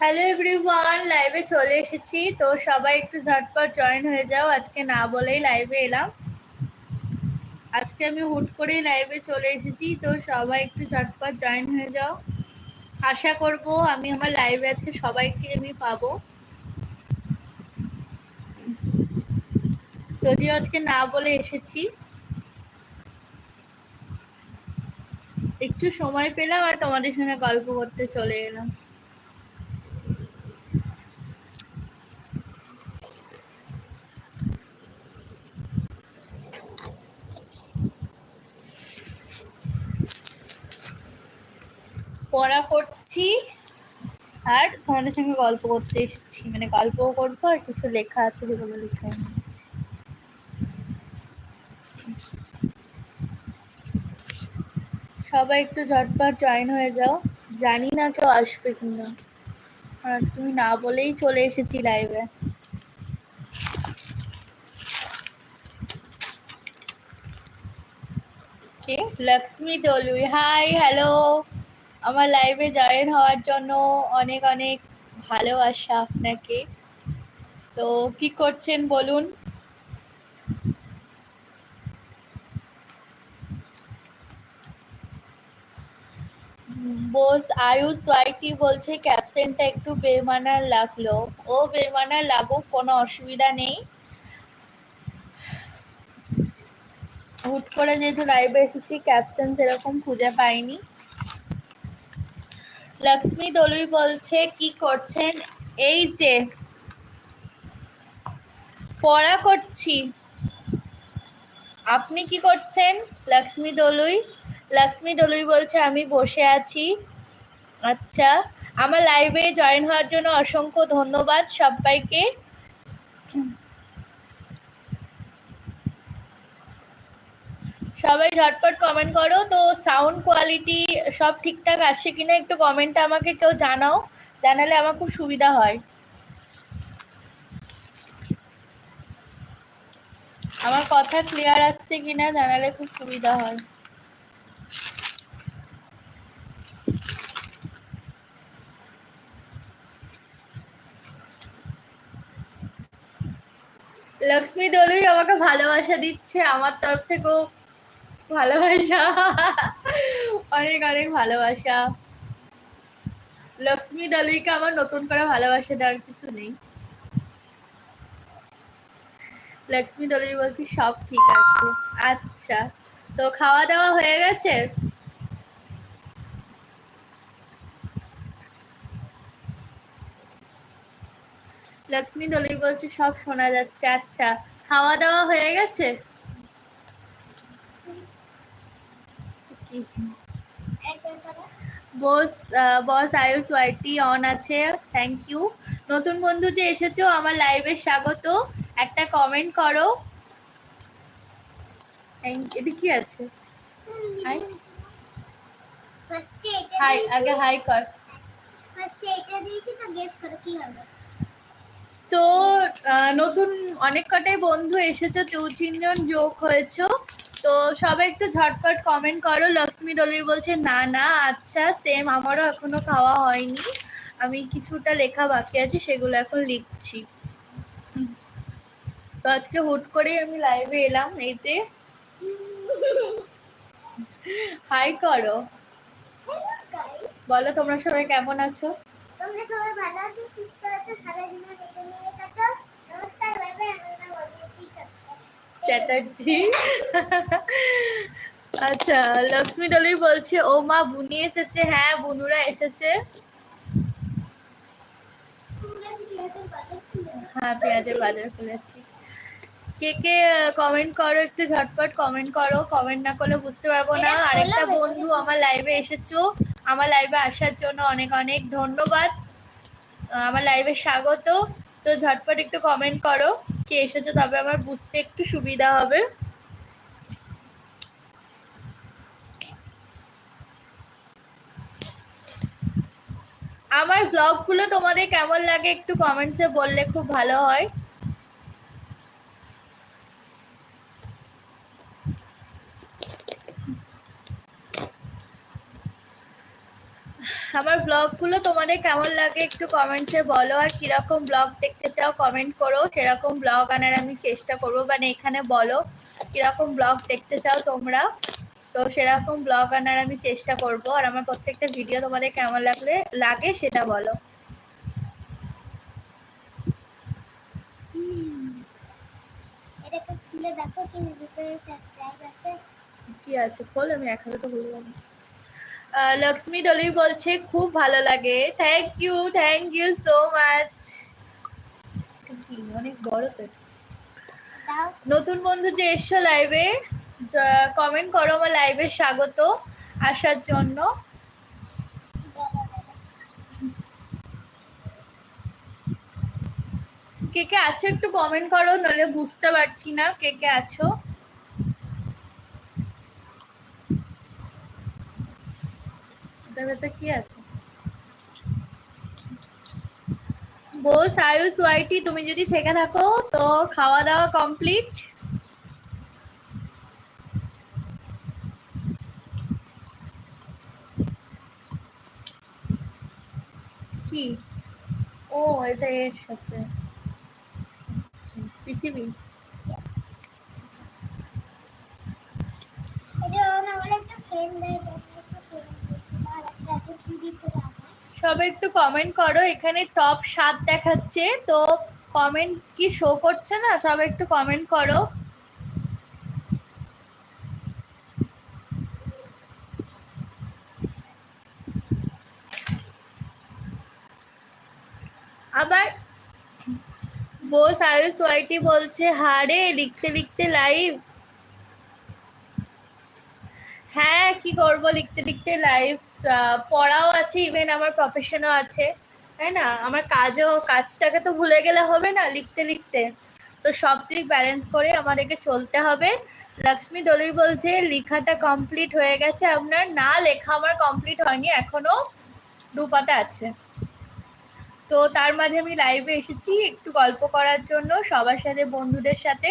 Hello everyone লাইভে চলে এসেছি। তো সবাই একটু ঝটপট জয়েন হয়ে যাও। আজকে না বলেই লাইভে এলাম। আজকে আমি হুট করেই লাইভে চলে এসেছি। তো সবাই একটু ঝটপট জয়েন হয়ে যাও। আশা করব আমি আমার লাইভে আজকে সবাইকে আমি পাবো। যদিও আজকে না বলে এসেছি। একটু সময় পেলাম আর তোমাদের সঙ্গে গল্প করতে চলে এলাম। পড়া করছি আর তোমাদের সঙ্গে গল্প করতে এসেছি। মানে গল্পও করব আর কিছু লেখা আছে যেগুলো লেখা সবাই একটু ঝটপট জয়েন হয়ে যাও। জানি না কেউ আসবে কিনা। তুমি না বলেই চলে এসেছি লাইভে লক্ষ্মী দলুই হাই হ্যালো আমার লাইভে জয়েন হওয়ার জন্য অনেক অনেক ভালোবাসা আপনাকে। তো কি করছেন বলুন? বোস আয়ুষ ওয়াইটি বলছে ক্যাপশনটা একটু বেমানার লাগল। ও বেমানার লাগুক, কোনো অসুবিধা নেই। হুট করে যেহেতু লাইভে এসেছি ক্যাপশন সেরকম খুঁজে পাইনি। লক্ষ্মী দলুই বলছে, কি করছেন? এই যে, পড়া করছি। আপনি কি করছেন? লক্ষ্মী দলুই। লক্ষ্মী দলুই বলছে, আমি বসে আছি। আচ্ছা আমার লাইভে জয়েন হওয়ার জন্য অসংখ্য ধন্যবাদ সবাইকে। সবাই ঝটপট কমেন্ট করো। তো সাউন্ড কোয়ালিটি সব ঠিকঠাক আসছে কিনা একটু কমেন্টে আমাকে কেউ জানাও, জানালে আমার খুব সুবিধা হয়। আমার কথা ক্লিয়ার আসছে কিনা জানালে খুব সুবিধা হয়। লক্ষ্মী দলুই আমাকে ভালোবাসা দিচ্ছে, আমার তরফ থেকেও ভালোবাসা। অনেক অনেক ভালোবাসা। লক্ষ্মী দলুইকে আমার নতুন করে ভালোবাসা দেওয়ার কিছু নেই। লক্ষ্মী দলুই বলছি, সব ঠিক আছে। আচ্ছা তো খাওয়া দাওয়া হয়ে গেছে? লক্ষ্মী দলুই বলছে, সব শোনা যাচ্ছে। আচ্ছা খাওয়া দাওয়া হয়ে গেছে? Boss boss Ayush YT on আছে থ্যাংক ইউ নতুন বন্ধু যে এসেছ আমার লাইভে স্বাগত। একটা কমেন্ট করো। এটা কি আছে? হাই হাই আগে হাই কর। তো নতুন অনেক কটাই বন্ধু এসেছ দু তিনজন যোগ হয়েছো। তো সবাই একটু ঝটপট কমেন্ট করো। লক্ষ্মী দলই বলছে না না আচ্ছা সেম আমারও এখনও খাওয়া হয়নি। আমি কিছুটা লেখা বাকি আছে সেগুলো এখন লিখছি। তো আজকে হুট করেই আমি লাইভে এলাম এই যে। হাই করো। বলো তোমরা সবাই কেমন আছো? তোমরা সবাই ভালো আছো সুস্থ আছো? সারা জীবন এটা নিয়ে চ্যাটার্জি। আচ্ছা লক্ষ্মী দলই বলছে ও মা বুনি এসেছে। হ্যাঁ বুনুরা এসেছে। হ্যাঁ পেঁয়াজের বাজার খুলেছি। কে কে কমেন্ট করো একটু ঝটপট কমেন্ট করো। কমেন্ট না করলে বুঝতে পারব না। আরেকটা বন্ধু আমার লাইভে এসেছ। আমার লাইভে আসার জন্য অনেক অনেক ধন্যবাদ। আমার লাইভে স্বাগত। তো ঝটপট একটু কমেন্ট করো। কে এসেছে তবে আমার বুঝতে একটু সুবিধা হবে। আমার ব্লগগুলো তোমাদের কেমন লাগে একটু কমেন্টসে বললে খুব ভালো হয়। আমার ব্লগগুলো তোমাদের কেমন লাগে একটু কমেন্টসে বলো। আর কীরকম ব্লগ দেখতে চাও কমেন্ট করো। সেরকম ব্লগ আনার আমি চেষ্টা করব। মানে এখানে বলো কীরকম ব্লগ দেখতে চাও তোমরা। তো সেরকম ব্লগ আনার আমি চেষ্টা করব। আর আমার প্রত্যেকটা ভিডিও তোমাদের কেমন লাগলে লাগে সেটা বলো। এটাকে খুলে দেখো কি ভিতরে সারপ্রাইজ আছে। কি আছে? খোল আমি হাতে তো বললাম লক্ষ্মী ডলি বলছে খুব ভালো লাগে। Thank you thank you so much কি অনেক বড় তো। নতুন বন্ধু যে এসছো লাইভে কমেন্ট করো আমার লাইভে স্বাগত আসার জন্য। কে কে আছো একটু কমেন্ট করো নলে বুঝতে পারছি না কে কে আছো। এটার ভেতর কি আছে? বোস আয়ুষ ওয়াইটি তুমি যদি থেকে থাকো তো খাওয়া দাওয়া কমপ্লিট কি? ও এটা এর সাথে। আচ্ছা, পৃথিবী এটা আমার একটা ফ্রেন্ড দেয় একটা ফ্রেন্ড দিয়েছে আর একটা আছে পুরীতে যাব সবাই একটু কমেন্ট করো, এখানে টপ সাত দেখাচ্ছে, তো কমেন্ট কি শো করছে না? সবাই একটু কমেন্ট করো। আবার বোস আয়ুষ ওয়াইটি বলছে, হারে, লিখতে লিখতে লাইভ হ্যাঁ কি করব? লিখতে লিখতে লাইভ পড়াও আছে ইভেন আমার প্রফেশনও আছে, তাই না? আমার কাজও, কাজটাকে তো ভুলে গেলে হবে না, লিখতে লিখতে। তো সব দিক ব্যালেন্স করে আমাদেরকে চলতে হবে। লক্ষ্মী দলিল বলছে, লেখাটা কমপ্লিট হয়ে গেছে আপনার। না, লেখা আমার কমপ্লিট হয়নি, এখনও দু পাতা আছে। তো তার মাঝে আমি লাইভে এসেছি, একটু গল্প করার জন্য সবার সাথে, বন্ধুদের সাথে।